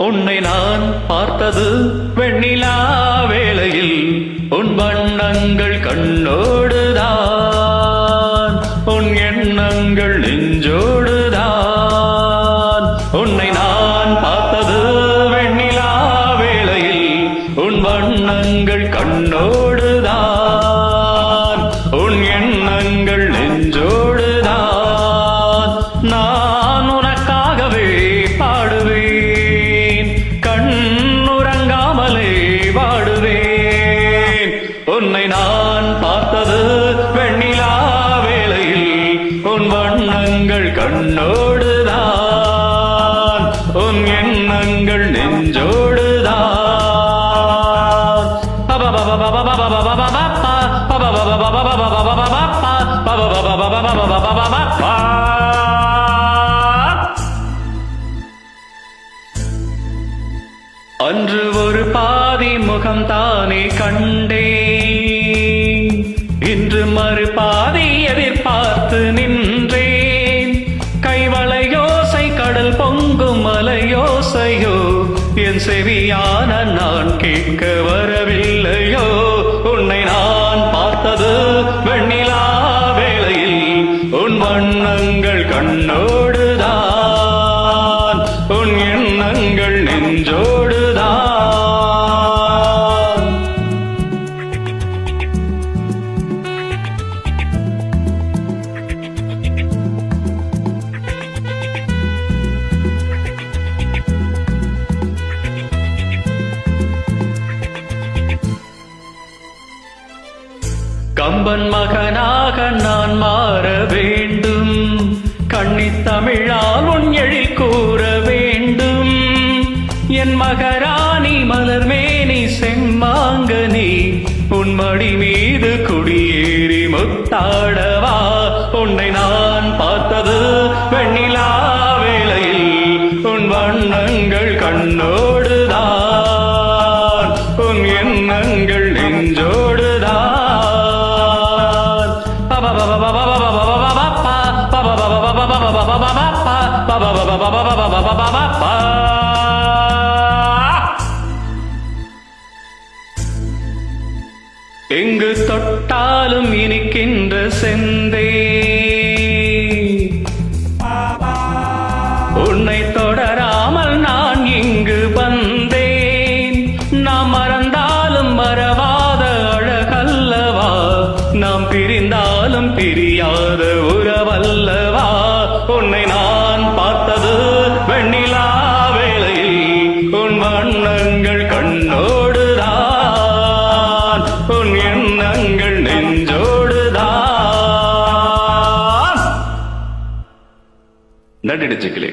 உன்னை நான் பார்த்தது வெண்ணிலா வேளையில். உன் வண்ணங்கள் கண்ணோடுதான். உன் எண்ணங்கள் நெஞ்சோடுதான். உன்னை நான் பார்த்தது வெண்ணிலா வேளையில். உன் வண்ணங்கள் கண்ணோடுதான். உன் எண்ணங்கள் நெஞ்சோடுதான். நான் உன் வண்ணங்கள் கண்ணோடுதான் உன் எண்ணங்கள் நெஞ்சோடுதான் அன்று ஒரு பாதி முகம் தானே கண்டேன் இன்று மறு பாதி என் செவியான நான் கேட்க வரவில்லையோ? உன்னை நான் பார்த்தது வெண்ணிலா வேளையில். உன் வண்ணங்கள் கண்ணோ கம்பன் மகனாக நான் மாற வேண்டும். கண்ணித்தமிழால் உன் எழில் கூற வேண்டும். என் மகராணி மலர்மேனி செம்மாங்கனி உன் மடி மீது குடியேறி முத்தாடவா. உன்னை நான் பார்த்தது வெண்ணிலா வேளையில் உன் வண்ணங்கள் கண்ணோடுதான். உன் எண்ணங்கள் நெஞ்சோடு எங்கு தொட்டாலும் இனிக்கின்ற செந்தே. உன்னை தொடராமல் நான் இங்கு வந்தேன். நாம் மறந்தாலும் மறவாத அழகல்லவா? நாம் பிரிந்தாலும் பிரியாத உறவல்லவா? உன்னை நான் பார்த்தது வெண்ணிலா வேளையில். உன் வண்ணங்கள் கண்ணோடுதான். உன் எண்ணங்கள் நெஞ்சோடுதான். நடிடுச்சுக்களே